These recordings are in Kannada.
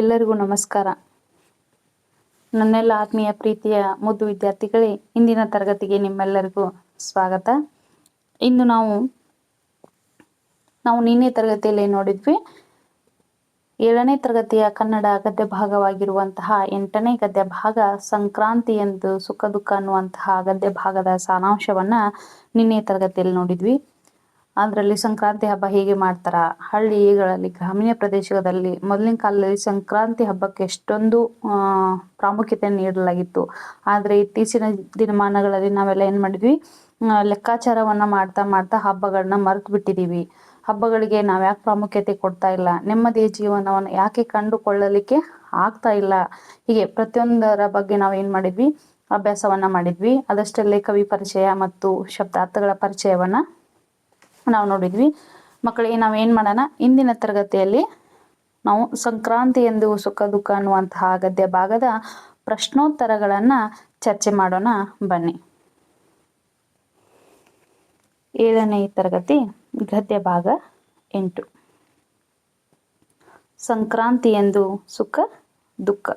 ಎಲ್ಲರಿಗೂ ನಮಸ್ಕಾರ. ನನ್ನೆಲ್ಲ ಆತ್ಮೀಯ ಪ್ರೀತಿಯ ಮುದ್ದು ವಿದ್ಯಾರ್ಥಿಗಳೇ, ಇಂದಿನ ತರಗತಿಗೆ ನಿಮ್ಮೆಲ್ಲರಿಗೂ ಸ್ವಾಗತ. ಇಂದು ನಾವು ನಾವು ನಿನ್ನೆ ತರಗತಿಯಲ್ಲಿ ನೋಡಿದ್ವಿ, ಏಳನೇ ತರಗತಿಯ ಕನ್ನಡ ಗದ್ಯ ಭಾಗವಾಗಿರುವಂತಹ ಎಂಟನೇ ಗದ್ಯ ಭಾಗ ಸಂಕ್ರಾಂತಿ ಎಂದು ಸುಖ ದುಃಖ ಅನ್ನುವಂತಹ ಗದ್ಯ ಭಾಗದ ಸಾರಾಂಶವನ್ನ ನಿನ್ನೆ ತರಗತಿಯಲ್ಲಿ ನೋಡಿದ್ವಿ. ಅದರಲ್ಲಿ ಸಂಕ್ರಾಂತಿ ಹಬ್ಬ ಹೇಗೆ ಮಾಡ್ತಾರ. ಹಳ್ಳಿಗಳಲ್ಲಿ ಗ್ರಾಮೀಣ ಪ್ರದೇಶದಲ್ಲಿ ಮೊದಲಿನ ಕಾಲದಲ್ಲಿ ಸಂಕ್ರಾಂತಿ ಹಬ್ಬಕ್ಕೆ ಎಷ್ಟೊಂದು ಪ್ರಾಮುಖ್ಯತೆ ನೀಡಲಾಗಿತ್ತು. ಆದರೆ ಇತ್ತೀಚಿನ ದಿನಮಾನಗಳಲ್ಲಿ ನಾವೆಲ್ಲ ಏನು ಮಾಡಿದ್ವಿ? ಲೆಕ್ಕಾಚಾರವನ್ನು ಮಾಡ್ತಾ ಮಾಡ್ತಾ ಹಬ್ಬಗಳನ್ನ ಮರೆತು ಬಿಟ್ಟಿದ್ದೀವಿ ಹಬ್ಬಗಳಿಗೆ ನಾವು ಯಾಕೆ ಪ್ರಾಮುಖ್ಯತೆ ಕೊಡ್ತಾ ಇಲ್ಲ? ನೆಮ್ಮದಿಯ ಜೀವನವನ್ನು ಯಾಕೆ ಕಂಡುಕೊಳ್ಳಲಿಕ್ಕೆ ಆಗ್ತಾ ಇಲ್ಲ? ಹೀಗೆ ಪ್ರತಿಯೊಂದರ ಬಗ್ಗೆ ನಾವು ಏನು ಮಾಡಿದ್ವಿ? ಅಭ್ಯಾಸವನ್ನು ಮಾಡಿದ್ವಿ. ಅದಷ್ಟಲ್ಲೇ ಕವಿ ಪರಿಚಯ ಮತ್ತು ಶಬ್ದಾರ್ಥಗಳ ಪರಿಚಯವನ್ನ ನಾವು ನೋಡಿದ್ವಿ. ಮಕ್ಕಳಿಗೆ ನಾವು ಏನು ಮಾಡೋಣ? ಇಂದಿನ ತರಗತಿಯಲ್ಲಿ ನಾವು ಸಂಕ್ರಾಂತಿ ಎಂದು ಸುಖ, ದುಃಖ ಅನ್ನುವಂತಹ ಗದ್ಯ ಭಾಗದ ಪ್ರಶ್ನೋತ್ತರಗಳನ್ನ ಚರ್ಚೆ ಮಾಡೋಣ. ಬನ್ನಿ. ಏಳನೇ ತರಗತಿ, ಗದ್ಯ ಭಾಗ ಎಂಟು. ಸಂಕ್ರಾಂತಿ ಎಂದು ಸುಖ, ದುಃಖ.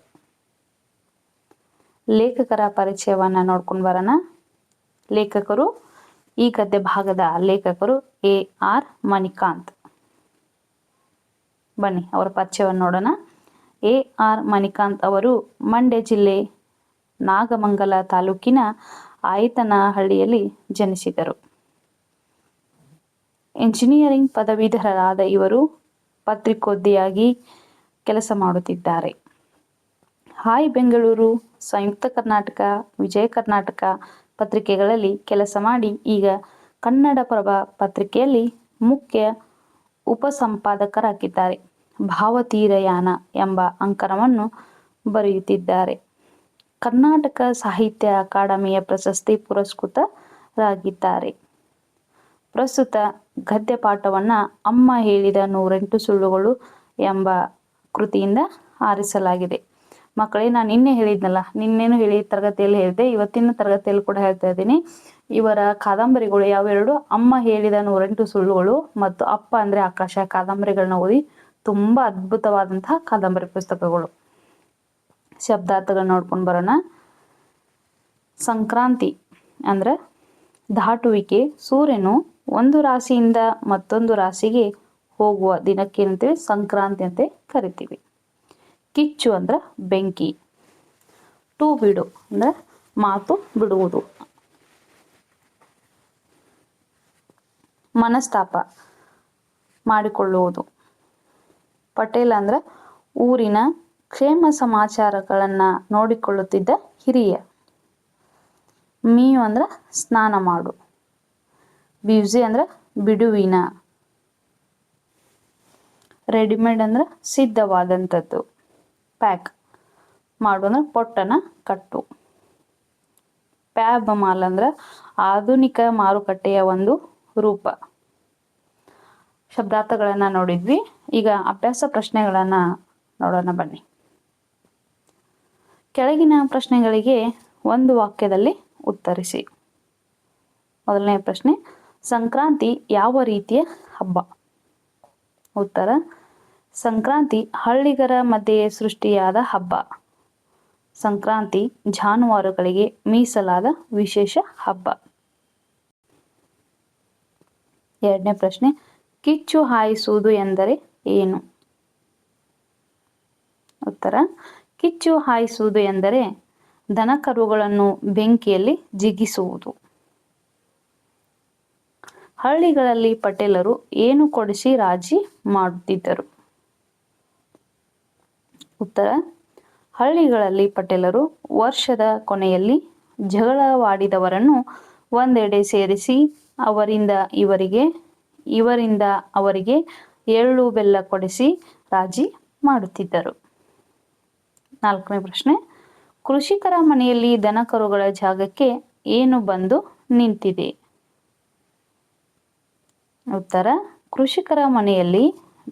ಲೇಖಕರ ಪರಿಚಯವನ್ನ ನೋಡ್ಕೊಂಡು ಬರೋಣ. ಲೇಖಕರು ಈ ಗದ್ಯ ಭಾಗದ ಲೇಖಕರು ಎ ಆರ್ ಮಣಿಕಾಂತ್. ಬನ್ನಿ, ಅವರ ಪರಿಚಯವನ್ನು ನೋಡೋಣ. ಎ ಆರ್ ಮಣಿಕಾಂತ್ ಅವರು ಮಂಡ್ಯ ಜಿಲ್ಲೆ ನಾಗಮಂಗಲ ತಾಲೂಕಿನ ಆಯತನಹಳ್ಳಿಯಲ್ಲಿ ಜನಿಸಿದರು. ಇಂಜಿನಿಯರಿಂಗ್ ಪದವೀಧರರಾದ ಇವರು ಪತ್ರಿಕೋದ್ದಿಯಾಗಿ ಕೆಲಸ ಮಾಡುತ್ತಿದ್ದಾರೆ. ಹಾಯ್ ಬೆಂಗಳೂರು, ಸಂಯುಕ್ತ ಕರ್ನಾಟಕ, ವಿಜಯ ಕರ್ನಾಟಕ ಪತ್ರಿಕೆಗಳಲ್ಲಿ ಕೆಲಸ ಮಾಡಿ, ಈಗ ಕನ್ನಡಪ್ರಭ ಪತ್ರಿಕೆಯಲ್ಲಿ ಮುಖ್ಯ ಉಪಸಂಪಾದಕರಾಗಿದ್ದಾರೆ. ಭಾವತೀರಯಾನ ಎಂಬ ಅಂಕರವನ್ನು ಬರೆಯುತ್ತಿದ್ದಾರೆ. ಕರ್ನಾಟಕ ಸಾಹಿತ್ಯ ಅಕಾಡೆಮಿಯ ಪ್ರಶಸ್ತಿ ಪುರಸ್ಕೃತರಾಗಿದ್ದಾರೆ. ಪ್ರಸ್ತುತ ಗದ್ಯ ಪಾಠವನ್ನ ಅಮ್ಮ ಹೇಳಿದ ನೂರೆಂಟು ಸುಳ್ಳುಗಳು ಎಂಬ ಕೃತಿಯಿಂದ ಆರಿಸಲಾಗಿದೆ. ಮಕ್ಕಳೇ, ನಾನು ನಿನ್ನೆ ಹೇಳಿದ್ನಲ್ಲ, ನಿನ್ನೇನು ಹೇಳಿ ತರಗತಿಯಲ್ಲಿ ಹೇಳಿದೆ ಇವತ್ತಿನ ತರಗತಿಯಲ್ಲಿ ಕೂಡ ಹೇಳ್ತಾ ಇದ್ದೀನಿ. ಇವರ ಕಾದಂಬರಿಗಳು ಯಾವೆರಡು ಅಮ್ಮ ಹೇಳಿದ ನೂರೆಂಟು ಸುಳ್ಳುಗಳು ಮತ್ತು ಅಪ್ಪ ಅಂದ್ರೆ ಆಕಾಶ ಕಾದಂಬರಿಗಳನ್ನ ಓದಿ ತುಂಬಾ ಅದ್ಭುತವಾದಂತಹ ಕಾದಂಬರಿ ಪುಸ್ತಕಗಳು. ಶಬ್ದಾರ್ಥಗಳನ್ನ ನೋಡ್ಕೊಂಡು ಬರೋಣ. ಸಂಕ್ರಾಂತಿ ಅಂದ್ರೆ ದಾಟುವಿಕೆ, ಸೂರ್ಯನು ಒಂದು ರಾಶಿಯಿಂದ ಮತ್ತೊಂದು ರಾಶಿಗೆ ಹೋಗುವ ದಿನಕ್ಕೆ ದಿನಕ್ಕೇನಂತೀವಿ ಸಂಕ್ರಾಂತಿ ಅಂತ ಕರಿತೀವಿ. ಕಿಚ್ಚು ಅಂದ್ರೆ ಬೆಂಕಿ. ಟು ಬಿಡು ಅಂದ್ರೆ ಮಾತು ಬಿಡುವುದು. ಮನಸ್ತಾಪ ಮಾಡಿಕೊಳ್ಳುವುದು. ಪಟೇಲ್ ಅಂದ್ರೆ ಊರಿನ ಕ್ಷೇಮ ಸಮಾಚಾರಗಳನ್ನ ನೋಡಿಕೊಳ್ಳುತ್ತಿದ್ದ ಹಿರಿಯ. ಮೀ ಅಂದ್ರೆ ಸ್ನಾನ ಮಾಡು. ಬ್ಯೂಸಿ ಅಂದ್ರೆ ಬಿಡುವಿನ. ರೆಡಿಮೇಡ್ ಅಂದ್ರೆ ಸಿದ್ಧವಾದಂಥದ್ದು. ಪ್ಯಾಕ್ ಮಾಡು ಅಂದ್ರೆ ಪೊಟ್ಟನ ಕಟ್ಟು. ಪ್ಯಾಬ್ ಮಾಲ್ ಅಂದ್ರೆ ಆಧುನಿಕ ಮಾರುಕಟ್ಟೆಯ ಒಂದು ರೂಪ. ಶಬ್ದಾರ್ಥಗಳನ್ನು ನೋಡಿದ್ವಿ. ಈಗ ಅಭ್ಯಾಸ ಪ್ರಶ್ನೆಗಳನ್ನ ನೋಡೋಣ ಬನ್ನಿ. ಕೆಳಗಿನ ಪ್ರಶ್ನೆಗಳಿಗೆ ಒಂದು ವಾಕ್ಯದಲ್ಲಿ ಉತ್ತರಿಸಿ. ಮೊದಲನೇ ಪ್ರಶ್ನೆ, ಸಂಕ್ರಾಂತಿ ಯಾವ ರೀತಿಯ ಹಬ್ಬ? ಉತ್ತರ ಸಂಕ್ರಾಂತಿ ಹಳ್ಳಿಗರ ಮಧ್ಯೆ ಸೃಷ್ಟಿಯಾದ ಹಬ್ಬ. ಸಂಕ್ರಾಂತಿ ಜಾನುವಾರುಗಳಿಗೆ ಮೀಸಲಾದ ವಿಶೇಷ ಹಬ್ಬ. ಎರಡನೇ ಪ್ರಶ್ನೆ, ಕಿಚ್ಚು ಹಾಯಿಸುವುದು ಎಂದರೆ ಏನು? ಉತ್ತರ, ಕಿಚ್ಚು ಹಾಯಿಸುವುದು ಎಂದರೆ ದನಕರುಗಳನ್ನು ಬೆಂಕಿಯಲ್ಲಿ ಜಿಗಿಸುವುದು. ಹಳ್ಳಿಗಳಲ್ಲಿ ಪಟೇಲರು ಏನು ಕೊಡಿಸಿ ರಾಜಿ ಮಾಡುತ್ತಿದ್ದರು? ಉತ್ತರ, ಹಳ್ಳಿಗಳಲ್ಲಿ ಪಟೇಲರು ವರ್ಷದ ಕೊನೆಯಲ್ಲಿ ಜಗಳವಾಡಿದವರನ್ನು ಒಂದೆಡೆ ಸೇರಿಸಿ ಅವರಿಂದ ಇವರಿಗೆ, ಇವರಿಂದ ಅವರಿಗೆ ಎಳ್ಳು ಬೆಲ್ಲ ಕೊಡಿಸಿ ರಾಜಿ ಮಾಡುತ್ತಿದ್ದರು. ನಾಲ್ಕನೇ ಪ್ರಶ್ನೆ, ಕೃಷಿಕರ ಮನೆಯಲ್ಲಿ ದನಕರುಗಳ ಜಾಗಕ್ಕೆ ಏನು ಬಂದು ನಿಂತಿದೆ? ಉತ್ತರ, ಕೃಷಿಕರ ಮನೆಯಲ್ಲಿ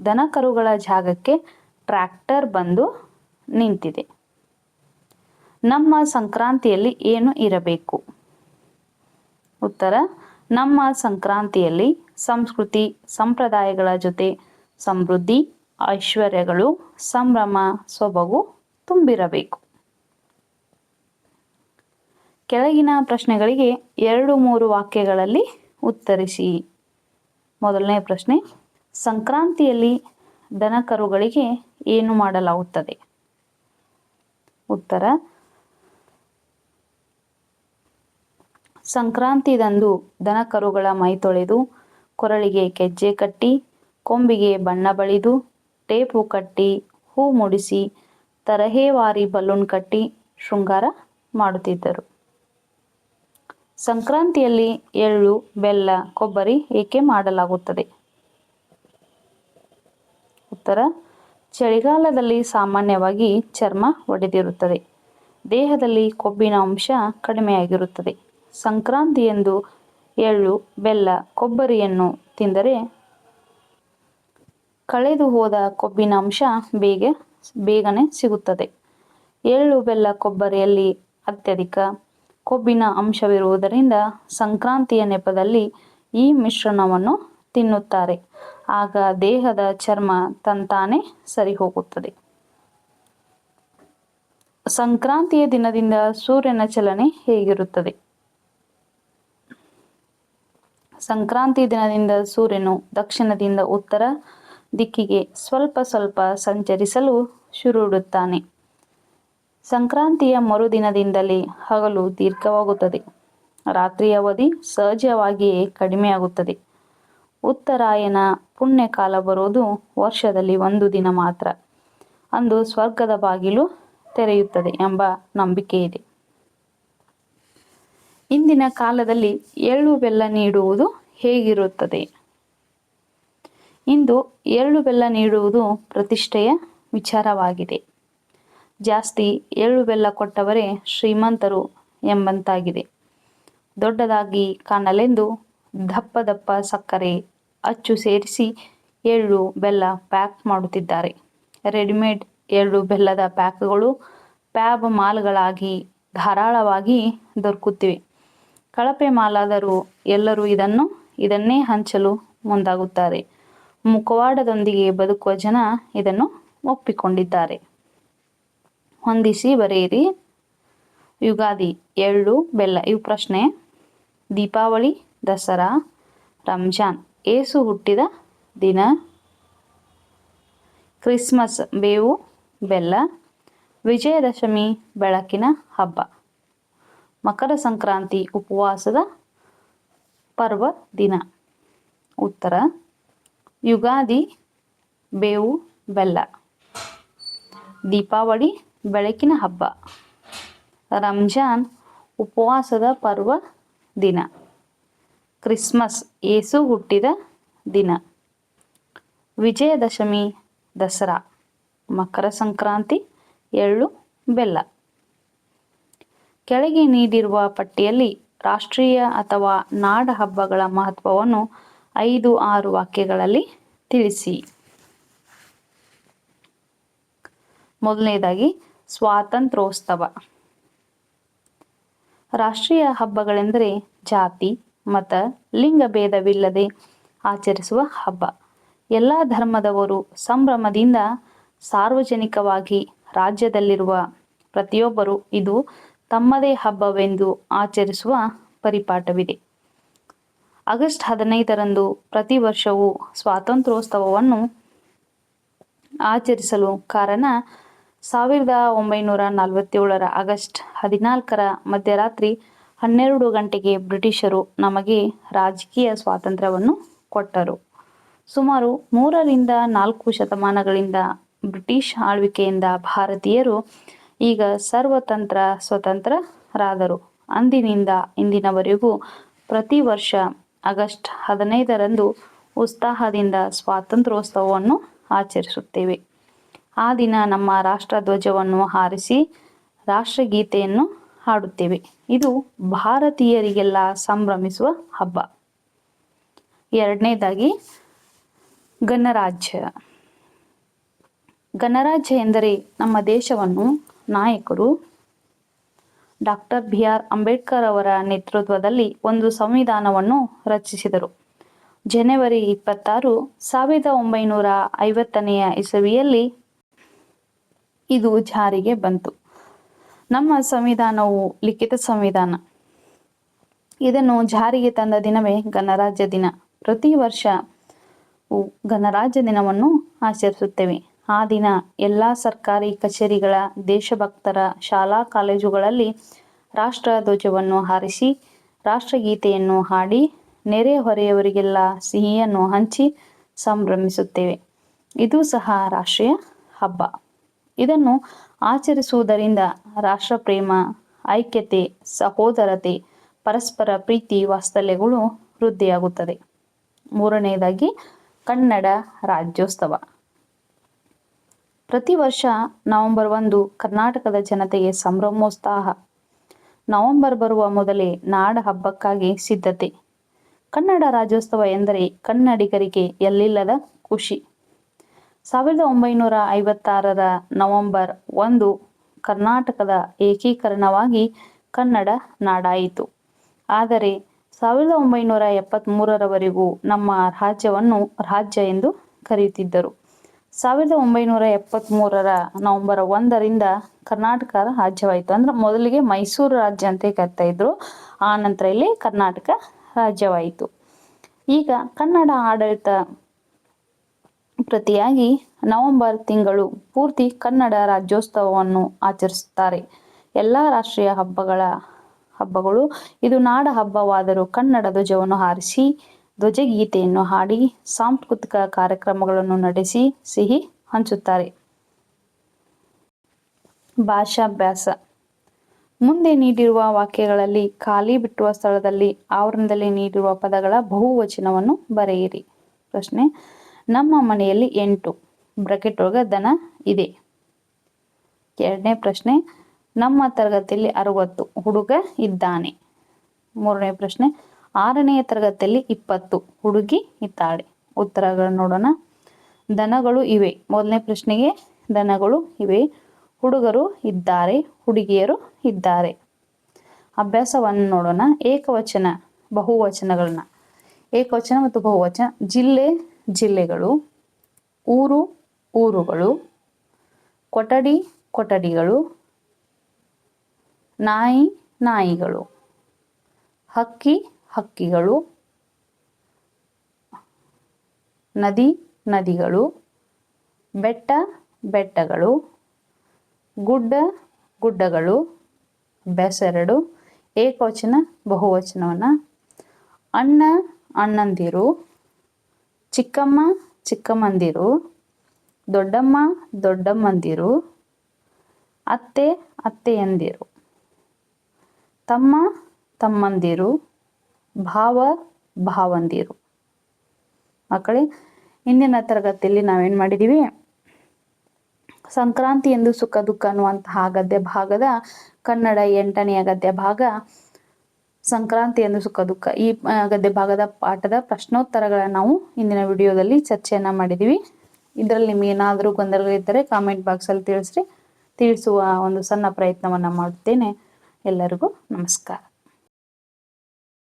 ದನಕರುಗಳ ಜಾಗಕ್ಕೆ ಟ್ರ್ಯಾಕ್ಟರ್ ಬಂದು ನಿಂತಿದೆ. ನಮ್ಮ ಸಂಕ್ರಾಂತಿಯಲ್ಲಿ ಏನು ಇರಬೇಕು? ಉತ್ತರ, ನಮ್ಮ ಸಂಕ್ರಾಂತಿಯಲ್ಲಿ ಸಂಸ್ಕೃತಿ, ಸಂಪ್ರದಾಯಗಳ ಜೊತೆ ಸಮೃದ್ಧಿ, ಐಶ್ವರ್ಯಗಳು, ಸಂಭ್ರಮ, ಸೊಬಗು ತುಂಬಿರಬೇಕು. ಕೆಳಗಿನ ಪ್ರಶ್ನೆಗಳಿಗೆ ಎರಡು ಮೂರು ವಾಕ್ಯಗಳಲ್ಲಿ ಉತ್ತರಿಸಿ. ಮೊದಲನೇ ಪ್ರಶ್ನೆ, ಸಂಕ್ರಾಂತಿಯಲ್ಲಿ ದನಕರುಗಳಿಗೆ ಏನು ಮಾಡಲಾಗುತ್ತದೆ? ಉತ್ತರ. ಸಂಕ್ರಾಂತಿದಂದು ದನಕರುಗಳ ಮೈ ತೊಳೆದು, ಕೊರಳಿಗೆ ಕೆಜ್ಜೆ ಕಟ್ಟಿ, ಕೊಂಬಿಗೆ ಬಣ್ಣ ಬಳಿದು, ಟೇಪು ಕಟ್ಟಿ, ಹೂ ಮುಡಿಸಿ ತರಹೇವಾರಿ ಬಲೂನ್ ಕಟ್ಟಿ ಶೃಂಗಾರ ಮಾಡುತ್ತಿದ್ದರು. ಸಂಕ್ರಾಂತಿಯಲ್ಲಿ ಎಳ್ಳು, ಬೆಲ್ಲ, ಕೊಬ್ಬರಿ ಏಕೆ ಮಾಡಲಾಗುತ್ತದೆ? ಚಳಿಗಾಲದಲ್ಲಿ ಸಾಮಾನ್ಯವಾಗಿ ಚರ್ಮ ಒಡೆದಿರುತ್ತದೆ. ದೇಹದಲ್ಲಿ ಕೊಬ್ಬಿನ ಅಂಶ ಕಡಿಮೆಯಾಗಿರುತ್ತದೆ. ಸಂಕ್ರಾಂತಿಯಂದು ಎಳ್ಳು, ಬೆಲ್ಲ, ಕೊಬ್ಬರಿಯನ್ನು ತಿಂದರೆ ಕಳೆದು ಹೋದ ಕೊಬ್ಬಿನ ಅಂಶ ಬೇಗ, ಬೇಗನೆ ಸಿಗುತ್ತದೆ. ಎಳ್ಳು, ಬೆಲ್ಲ, ಕೊಬ್ಬರಿಯಲ್ಲಿ ಅತ್ಯಧಿಕ ಕೊಬ್ಬಿನ ಅಂಶವಿರುವುದರಿಂದ ಸಂಕ್ರಾಂತಿಯ ನೆಪದಲ್ಲಿ ಈ ಮಿಶ್ರಣವನ್ನು ತಿನ್ನುತ್ತಾರೆ. ಆಗ ದೇಹದ ಚರ್ಮ ತಂತಾನೆ ಸರಿ ಹೋಗುತ್ತದೆ ಸಂಕ್ರಾಂತಿಯ ದಿನದಿಂದ ಸೂರ್ಯನ ಚಲನೆ ಹೇಗಿರುತ್ತದೆ? ಸಂಕ್ರಾಂತಿ ದಿನದಿಂದ ಸೂರ್ಯನು ದಕ್ಷಿಣದಿಂದ ಉತ್ತರ ದಿಕ್ಕಿಗೆ ಸ್ವಲ್ಪ ಸ್ವಲ್ಪ ಸಂಚರಿಸಲು ಶುರುಡುತ್ತಾನೆ. ಸಂಕ್ರಾಂತಿಯ ಮರುದಿನದಿಂದಲೇ ಹಗಲು ದೀರ್ಘವಾಗುತ್ತದೆ. ರಾತ್ರಿಯ ಅವಧಿ ಸಹಜವಾಗಿಯೇ ಕಡಿಮೆಯಾಗುತ್ತದೆ. ಉತ್ತರಾಯಣ ಪುಣ್ಯಕಾಲ ಬರೋದು ವರ್ಷದಲ್ಲಿ ಒಂದು ದಿನ ಮಾತ್ರ. ಅಂದು ಸ್ವರ್ಗದ ಬಾಗಿಲು ತೆರೆಯುತ್ತದೆ ಎಂಬ ನಂಬಿಕೆ ಇದೆ. ಇಂದಿನ ಕಾಲದಲ್ಲಿ ಎಳ್ಳು ಬೆಲ್ಲ ನೀಡುವುದು ಹೇಗಿರುತ್ತದೆ? ಇಂದು ಎಳ್ಳು ಬೆಲ್ಲ ನೀಡುವುದು ಪ್ರತಿಷ್ಠೆಯ ವಿಚಾರವಾಗಿದೆ. ಜಾಸ್ತಿ ಎಳ್ಳು ಬೆಲ್ಲ ಕೊಟ್ಟವರೇ ಶ್ರೀಮಂತರು ಎಂಬಂತಾಗಿದೆ. ದೊಡ್ಡದಾಗಿ ಕಾಣಲೆಂದು ದಪ್ಪ ದಪ್ಪ ಸಕ್ಕರೆ ಅಚ್ಚು ಸೇರಿಸಿ ಎಳ್ಳು ಬೆಲ್ಲ ಪ್ಯಾಕ್ ಮಾಡುತ್ತಿದ್ದಾರೆ. ರೆಡಿಮೇಡ್ ಎಳ್ಳು ಬೆಲ್ಲದ ಪ್ಯಾಕ್ಗಳು ಪ್ಯಾಬ್ ಮಾಲ್ಗಳಾಗಿ ಧಾರಾಳವಾಗಿ ದೊರಕುತ್ತಿವೆ. ಕಳಪೆ ಮಾಲಾದರೂ ಎಲ್ಲರೂ ಇದನ್ನು, ಇದನ್ನೇ ಹಂಚಲು ಮುಂದಾಗುತ್ತಾರೆ. ಮುಖವಾಡದೊಂದಿಗೆ ಬದುಕುವ ಜನ ಇದನ್ನು ಒಪ್ಪಿಕೊಂಡಿದ್ದಾರೆ. ಹೊಂದಿಸಿ ಬರೆಯಿರಿ. ಯುಗಾದಿ ಎಳ್ಳು ಬೆಲ್ಲ, ಇವು ಪ್ರಶ್ನೆ. ದೀಪಾವಳಿ ದಸರಾ, ರಂಜಾನ್, ಏಸು ಹುಟ್ಟಿದ ದಿನ. ಕ್ರಿಸ್ಮಸ್, ಬೇವು, ಬೆಲ್ಲ. ವಿಜಯದಶಮಿ, ಬೆಳಕಿನ ಹಬ್ಬ. ಮಕರ ಸಂಕ್ರಾಂತಿ, ಉಪವಾಸದ ಪರ್ವ ದಿನ. ಉತ್ತರ, ಯುಗಾದಿ, ಬೇವು, ಬೆಲ್ಲ. ದೀಪಾವಳಿ, ಬೆಳಕಿನ ಹಬ್ಬ. ರಂಜಾನ್, ಉಪವಾಸದ ಪರ್ವ ದಿನ. ಕ್ರಿಸ್ಮಸ್ ಏಸು ಹುಟ್ಟಿದ ದಿನ. ವಿಜಯದಶಮಿ ದಸರಾ. ಮಕರ ಸಂಕ್ರಾಂತಿ ಎಳ್ಳು ಬೆಲ್ಲ. ಕೆಳಗೆ ನೀಡಿರುವ ಪಟ್ಟಿಯಲ್ಲಿ ರಾಷ್ಟ್ರೀಯ ಅಥವಾ ನಾಡ ಹಬ್ಬಗಳ ಮಹತ್ವವನ್ನು ಐದು ಆರು ವಾಕ್ಯಗಳಲ್ಲಿ ತಿಳಿಸಿ. ಮೊದಲನೇದಾಗಿ, ಸ್ವಾತಂತ್ರ್ಯೋತ್ಸವ. ರಾಷ್ಟ್ರೀಯ ಹಬ್ಬಗಳೆಂದರೆ ಜಾತಿ ಮತ ಲಿಂಗ ಭೇದವಿಲ್ಲದೆ ಆಚರಿಸುವ ಹಬ್ಬ. ಎಲ್ಲ ಧರ್ಮದವರು ಸಂಭ್ರಮದಿಂದ ಸಾರ್ವಜನಿಕವಾಗಿ ರಾಜ್ಯದಲ್ಲಿರುವ ಪ್ರತಿಯೊಬ್ಬರು ಇದು ತಮ್ಮದೇ ಹಬ್ಬವೆಂದು ಆಚರಿಸುವ ಪರಿಪಾಠವಿದೆ. ಆಗಸ್ಟ್ ಹದಿನೈದರಂದು ಪ್ರತಿ ವರ್ಷವೂ ಸ್ವಾತಂತ್ರ್ಯೋತ್ಸವವನ್ನು ಆಚರಿಸಲು ಕಾರಣ ಸಾವಿರದ ಒಂಬೈನೂರ ನಲವತ್ತೇಳರ ಆಗಸ್ಟ್ ಹದಿನಾಲ್ಕರ ಮಧ್ಯರಾತ್ರಿ ಹನ್ನೆರಡು ಗಂಟೆಗೆ ಬ್ರಿಟಿಷರು ನಮಗೆ ರಾಜಕೀಯ ಸ್ವಾತಂತ್ರ್ಯವನ್ನು ಕೊಟ್ಟರು. ಸುಮಾರು ಮೂರರಿಂದ ನಾಲ್ಕು ಶತಮಾನಗಳಿಂದ ಬ್ರಿಟಿಷ್ ಆಳ್ವಿಕೆಯಿಂದ ಭಾರತೀಯರು ಈಗ ಸರ್ವತಂತ್ರ ಸ್ವತಂತ್ರರಾದರು. ಅಂದಿನಿಂದ ಇಂದಿನವರೆಗೂ ಪ್ರತಿ ವರ್ಷ ಆಗಸ್ಟ್ ಹದಿನೈದರಂದು ಉತ್ಸಾಹದಿಂದ ಸ್ವಾತಂತ್ರ್ಯೋತ್ಸವವನ್ನು ಆಚರಿಸುತ್ತೇವೆ. ಆ ದಿನ ನಮ್ಮ ರಾಷ್ಟ್ರಧ್ವಜವನ್ನು ಹಾರಿಸಿ ರಾಷ್ಟ್ರಗೀತೆಯನ್ನು ಹಾಡುತ್ತೇವೆ. ಇದು ಭಾರತೀಯರಿಗೆಲ್ಲ ಸಂಭ್ರಮಿಸುವ ಹಬ್ಬ. ಎರಡನೇದಾಗಿ, ಗಣರಾಜ್ಯ. ಗಣರಾಜ್ಯ ಎಂದರೆ ನಮ್ಮ ದೇಶವನ್ನು ನಾಯಕರು ಡಾಕ್ಟರ್ ಬಿ ಆರ್ ಅಂಬೇಡ್ಕರ್ ಅವರ ನೇತೃತ್ವದಲ್ಲಿ ಒಂದು ಸಂವಿಧಾನವನ್ನು ರಚಿಸಿದರು. ಜನವರಿ ಇಪ್ಪತ್ತಾರು, ಸಾವಿರದ ಒಂಬೈನೂರ ಐವತ್ತನೆಯ ಇಸವಿಯಲ್ಲಿ ಇದು ಜಾರಿಗೆ ಬಂತು. ನಮ್ಮ ಸಂವಿಧಾನವು ಲಿಖಿತ ಸಂವಿಧಾನ. ಇದನ್ನು ಜಾರಿಗೆ ತಂದ ದಿನವೇ ಗಣರಾಜ್ಯ ದಿನ. ಪ್ರತಿ ವರ್ಷ ಗಣರಾಜ್ಯ ದಿನವನ್ನು ಆಚರಿಸುತ್ತೇವೆ. ಆ ದಿನ ಎಲ್ಲ ಸರ್ಕಾರಿ ಕಚೇರಿಗಳ ದೇಶಭಕ್ತರ ಶಾಲಾ ಕಾಲೇಜುಗಳಲ್ಲಿ ರಾಷ್ಟ್ರ ಧ್ವಜವನ್ನು ಹಾರಿಸಿ, ರಾಷ್ಟ್ರಗೀತೆಯನ್ನು ಹಾಡಿ, ನೆರೆ ಹೊರೆಯವರಿಗೆಲ್ಲ ಸಿಹಿಯನ್ನು ಹಂಚಿ ಸಂಭ್ರಮಿಸುತ್ತೇವೆ. ಇದು ಸಹ ರಾಷ್ಟ್ರೀಯ ಹಬ್ಬ. ಇದನ್ನು ಆಚರಿಸುವುದರಿಂದ ರಾಷ್ಟ್ರಪ್ರೇಮ, ಐಕ್ಯತೆ, ಸಹೋದರತೆ, ಪರಸ್ಪರ ಪ್ರೀತಿ, ವಾತ್ಸಲ್ಯಗಳು ವೃದ್ಧಿಯಾಗುತ್ತದೆ. ಮೂರನೆಯದಾಗಿ ಕನ್ನಡ ರಾಜ್ಯೋತ್ಸವ. ಪ್ರತಿ ವರ್ಷ ನವೆಂಬರ್ ಒಂದು ಕರ್ನಾಟಕದ ಜನತೆಗೆ ಸಂಭ್ರಮೋತ್ಸಾಹ. ನವೆಂಬರ್ ಬರುವ ಮೊದಲೇ ನಾಡ ಹಬ್ಬಕ್ಕಾಗಿ ಸಿದ್ಧತೆ. ಕನ್ನಡ ರಾಜ್ಯೋತ್ಸವ ಎಂದರೆ ಕನ್ನಡಿಗರಿಗೆ ಎಲ್ಲಿಲ್ಲದ ಖುಷಿ. ಸಾವಿರದ ಒಂಬೈನೂರ ಐವತ್ತಾರರ ನವೆಂಬರ್ ಒಂದು ಕರ್ನಾಟಕದ ಏಕೀಕರಣವಾಗಿ ಕನ್ನಡ ನಾಡಾಯಿತು. ಆದರೆ ಸಾವಿರದ ಒಂಬೈನೂರ ಎಪ್ಪತ್ತ್ಮೂರರವರೆಗೂ ನಮ್ಮ ರಾಜ್ಯವನ್ನು ರಾಜ್ಯ ಎಂದು ಕರೆಯುತ್ತಿದ್ದರು. ಸಾವಿರದ ಒಂಬೈನೂರ ಎಪ್ಪತ್ತ್ಮೂರರ ನವೆಂಬರ್ ಒಂದರಿಂದ ಕರ್ನಾಟಕ ರಾಜ್ಯವಾಯಿತು. ಅಂದ್ರೆ ಮೊದಲಿಗೆ ಮೈಸೂರು ರಾಜ್ಯ ಅಂತ ಕರಿತಾ ಇದ್ರು. ಆ ನಂತರ ಇಲ್ಲಿ ಕರ್ನಾಟಕ ರಾಜ್ಯವಾಯಿತು. ಈಗ ಕನ್ನಡ ಆಡಳಿತ ಪ್ರತಿಯಾಗಿ ನವೆಂಬರ್ ತಿಂಗಳು ಪೂರ್ತಿ ಕನ್ನಡ ರಾಜ್ಯೋತ್ಸವವನ್ನು ಆಚರಿಸುತ್ತಾರೆ. ಎಲ್ಲ ರಾಷ್ಟ್ರೀಯ ಹಬ್ಬಗಳ ಹಬ್ಬಗಳು, ಇದು ನಾಡ ಹಬ್ಬವಾದರೂ ಕನ್ನಡ ಧ್ವಜವನ್ನು ಹಾರಿಸಿ, ಧ್ವಜಗೀತೆಯನ್ನು ಹಾಡಿ, ಸಾಂಸ್ಕೃತಿಕ ಕಾರ್ಯಕ್ರಮಗಳನ್ನು ನಡೆಸಿ, ಸಿಹಿ ಹಂಚುತ್ತಾರೆ. ಭಾಷಾಭ್ಯಾಸ. ಮುಂದೆ ನೀಡಿರುವ ವಾಕ್ಯಗಳಲ್ಲಿ ಖಾಲಿ ಬಿಟ್ಟುವ ಸ್ಥಳದಲ್ಲಿ ಆವರಣದಲ್ಲಿ ನೀಡಿರುವ ಪದಗಳ ಬಹುವಚನವನ್ನು ಬರೆಯಿರಿ. ಪ್ರಶ್ನೆ ನಮ್ಮ ಮನೆಯಲ್ಲಿ ಎಂಟು. ಬ್ರಕೆಟ್ ಒಳಗ ದನ ಇದೆ. ಎರಡನೇ ಪ್ರಶ್ನೆ, ನಮ್ಮ ತರಗತಿಯಲ್ಲಿ ಅರವತ್ತು ಹುಡುಗ ಇದ್ದಾನೆ. ಮೂರನೇ ಪ್ರಶ್ನೆ, ಆರನೆಯ ತರಗತಿಯಲ್ಲಿ ಇಪ್ಪತ್ತು ಹುಡುಗಿ ಇದ್ದಾಳೆ. ಉತ್ತರಗಳನ್ನು ನೋಡೋಣ. ದನಗಳು ಇವೆ. ಮೊದಲನೇ ಪ್ರಶ್ನೆಗೆ ದನಗಳು ಇವೆ. ಹುಡುಗರು ಇದ್ದಾರೆ, ಹುಡುಗಿಯರು ಇದ್ದಾರೆ. ಅಭ್ಯಾಸವನ್ನು ನೋಡೋಣ. ಏಕವಚನ, ಬಹುವಚನಗಳನ್ನ. ಏಕವಚನ ಮತ್ತು ಬಹುವಚನ. ಜಿಲ್ಲೆ ಜಿಲ್ಲೆಗಳು. ಊರು, ಊರುಗಳು. ಕೊಠಡಿ, ಕೊಠಡಿಗಳು. ನಾಯಿ, ನಾಯಿಗಳು. ಹಕ್ಕಿ, ಹಕ್ಕಿಗಳು. ನದಿ, ನದಿಗಳು. ಬೆಟ್ಟ, ಬೆಟ್ಟಗಳು. ಗುಡ್ಡ, ಗುಡ್ಡಗಳು. ಬೆಸರಡು, ಏಕವಚನ, ಬಹುವಚನವನ್ನು. ಅಣ್ಣ, ಅಣ್ಣಂದಿರು. ಚಿಕ್ಕಮ್ಮ, ಚಿಕ್ಕಮ್ಮಂದಿರು, ದೊಡ್ಡಮ್ಮ, ದೊಡ್ಡಮ್ಮಂದಿರು, ಅತ್ತೆ, ಅತ್ತೆಯಂದಿರು. ತಮ್ಮ, ತಮ್ಮಂದಿರು, ಭಾವ, ಭಾವಂದಿರು. ಮಕ್ಕಳೇ, ಇಂದಿನ ತರಗತಿಯಲ್ಲಿ ನಾವೇನು ಮಾಡಿದ್ದೀವಿ ಸಂಕ್ರಾಂತಿ ಎಂದು ಸುಖ, ದುಃಖ ಅನ್ನುವಂತಹ ಗದ್ಯ ಭಾಗದ ಕನ್ನಡ ಎಂಟನೆಯ ಗದ್ಯ ಭಾಗ ಸಂಕ್ರಾಂತಿ ಎಂದು ಸುಖ ದುಃಖ. ಈ ಗದ್ಯ ಭಾಗದ ಪಾಠದ ಪ್ರಶ್ನೋತ್ತರಗಳನ್ನು ನಾವು ಇಂದಿನ ವಿಡಿಯೋದಲ್ಲಿ ಚರ್ಚೆಯನ್ನು ಮಾಡಿದೀವಿ. ಇದರಲ್ಲಿ ನಿಮಗೆ ಏನಾದರೂ ಗೊಂದಲಗಳಿದ್ದರೆ ಕಾಮೆಂಟ್ ಬಾಕ್ಸಲ್ಲಿ ತಿಳಿಸ್ರಿ. ತಿಳಿಸುವ ಒಂದು ಸಣ್ಣ ಪ್ರಯತ್ನವನ್ನ ಮಾಡುತ್ತೇನೆ. ಎಲ್ಲರಿಗೂ ನಮಸ್ಕಾರ.